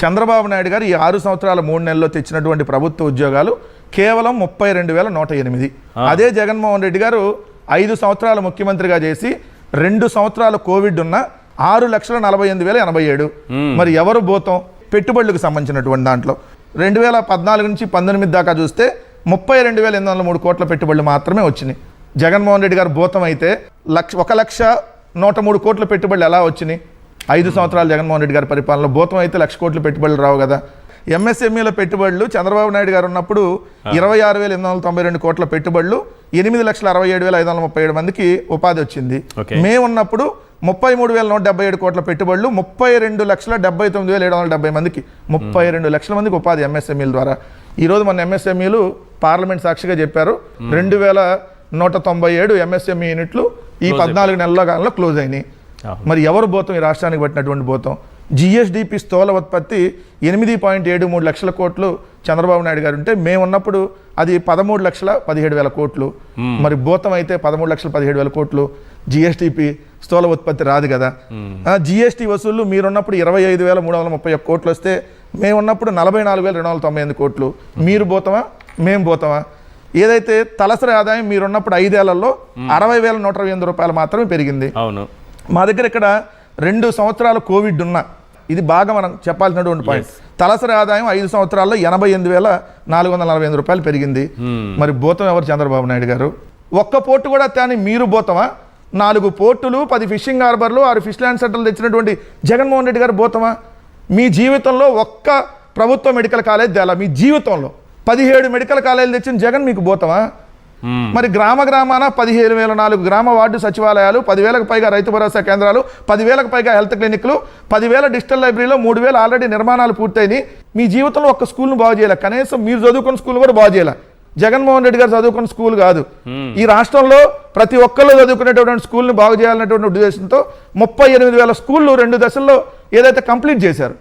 చంద్రబాబు నాయుడు గారు ఈ ఆరు సంవత్సరాల మూడు నెలల్లో తెచ్చినటువంటి ప్రభుత్వ ఉద్యోగాలు కేవలం ముప్పై రెండు వేల నూట ఎనిమిది. అదే జగన్మోహన్ రెడ్డి గారు ఐదు సంవత్సరాలు ముఖ్యమంత్రిగా చేసి రెండు సంవత్సరాలు కోవిడ్ ఉన్న ఆరు లక్షల నలభై ఎనిమిది వేల ఎనభై ఏడు. మరి ఎవరు పోతాం పెట్టుబడులకు సంబంధించినటువంటి దాంట్లో. రెండు వేల పద్నాలుగు నుంచి పంతొమ్మిది దాకా చూస్తే ముప్పై రెండు వేల ఎనిమిది వందల మూడు కోట్ల పెట్టుబడులు మాత్రమే వచ్చినాయి. జగన్మోహన్ రెడ్డి గారు భూతం అయితే లక్ష ఒక లక్ష నూట మూడు కోట్ల పెట్టుబడులు ఎలా వచ్చినాయి? ఐదు సంవత్సరాలు జగన్మోహన్ రెడ్డి గారి పరిపాలనలో భూతం అయితే లక్ష కోట్ల పెట్టుబడులు రావు కదా. ఎంఎస్ఎంఈల పెట్టుబడులు చంద్రబాబు నాయుడు గారు ఉన్నప్పుడు ఇరవై ఆరు వేల ఎనిమిది వందల తొంభై రెండు కోట్ల పెట్టుబడులు ఎనిమిది లక్షల అరవై ఏడు వేల ఐదు వందల ముప్పై ఏడు మందికి ఉపాధి వచ్చింది. మేము ఉన్నప్పుడు ముప్పై మూడు వేల నూట డెబ్బై ఏడు కోట్ల పెట్టుబడులు ముప్పై రెండు లక్షల డెబ్బై తొమ్మిది వేల ఏడు వందల డెబ్బై మందికి ముప్పై రెండు లక్షల మందికి ఉపాధి ఎంఎస్ఎంఈల ద్వారా. ఈరోజు మన ఎంఎస్ఎంఈలు పార్లమెంట్ సాక్షిగా చెప్పారు రెండు వేల నూట తొంభై ఏడు ఎంఎస్ఎంఈ యూనిట్లు ఈ పద్నాలుగు నెలల కాలంలో క్లోజ్ అయినాయి. మరి ఎవరు పోతాం ఈ రాష్ట్రానికి పట్టినటువంటి పోతాం జిఎస్డిపి స్థూల ఉత్పత్తి ఎనిమిది పాయింట్ ఏడు మూడు లక్షల కోట్లు చంద్రబాబు నాయుడు గారు ఉంటే మేము ఉన్నప్పుడు అది పదమూడు లక్షల పదిహేడు వేల కోట్లు. మరి భూతం అయితే పదమూడు లక్షల పదిహేడు వేల కోట్లు. జిఎస్టిపి స్థూల ఉత్పత్తి రాదు కదా. జిఎస్టీ వసూళ్ళు మీరున్నప్పుడు ఇరవై ఐదు వేల మూడు వందల ముప్పై ఒక్క కోట్లు వస్తే మేము ఉన్నప్పుడు నలభై నాలుగు వేల రెండు వందల తొంభై ఎనిమిది కోట్లు. మీరు పోతామా మేము పోతామా ఏదైతే తలసరి ఆదాయం మీరున్నప్పుడు ఐదేళ్ళలో అరవై వేల నూట ఇరవై ఎనిమిది రూపాయలు మాత్రమే పెరిగింది. అవును. మా దగ్గర ఇక్కడ రెండు సంవత్సరాలు కోవిడ్ ఉన్న. ఇది బాగా మనం చెప్పాల్సినటువంటి పాయింట్ తలసరి ఆదాయం ఐదు సంవత్సరాల్లో ఎనభై ఎనిమిది వేల నాలుగు వందల నలభై ఎనిమిది రూపాయలు పెరిగింది. మరి భూతం ఎవరు? చంద్రబాబు నాయుడు గారు. ఒక్క పోర్టు కూడా తేని మీరు భూతమా? నాలుగు పోర్టులు పది ఫిషింగ్ హార్బర్లు ఆరు ఫిష్ ల్యాండ్ సెంటర్లు తెచ్చినటువంటి జగన్మోహన్ రెడ్డి గారు భూతమా? మీ జీవితంలో ఒక్క ప్రభుత్వ మెడికల్ కాలేజ్ తేలా. మీ జీవితంలో పదిహేడు మెడికల్ కాలేజీలు తెచ్చిన జగన్ మీకు భూతమా. మరి గ్రామ గ్రామాన పదిహేను వేల నాలుగు గ్రామ వార్డు సచివాలయాలు పదివేలకు పైగా రైతు భరోసా కేంద్రాలు పదివేలకు పైగా హెల్త్ క్లినిక్లు పదివేల డిజిటల్ లైబ్రరీలో మూడు వేలు ఆల్రెడీ నిర్మాణాలు పూర్తయినాయి. మీ జీవితంలో ఒక్క స్కూల్ను బాగు చేయలే? కనీసం మీరు చదువుకున్న స్కూల్ కూడా బాగు చేయలే? జగన్మోహన్ రెడ్డి గారు చదువుకున్న స్కూల్ కాదు. ఈ రాష్ట్రంలో ప్రతి ఒక్కళ్ళు చదువుకునేటటువంటి స్కూల్ని బాగు చేయాలనేటువంటి ఉద్దేశంతో ముప్పై ఎనిమిది వేల స్కూళ్ళు రెండు దశల్లో ఏదైతే కంప్లీట్ చేశారు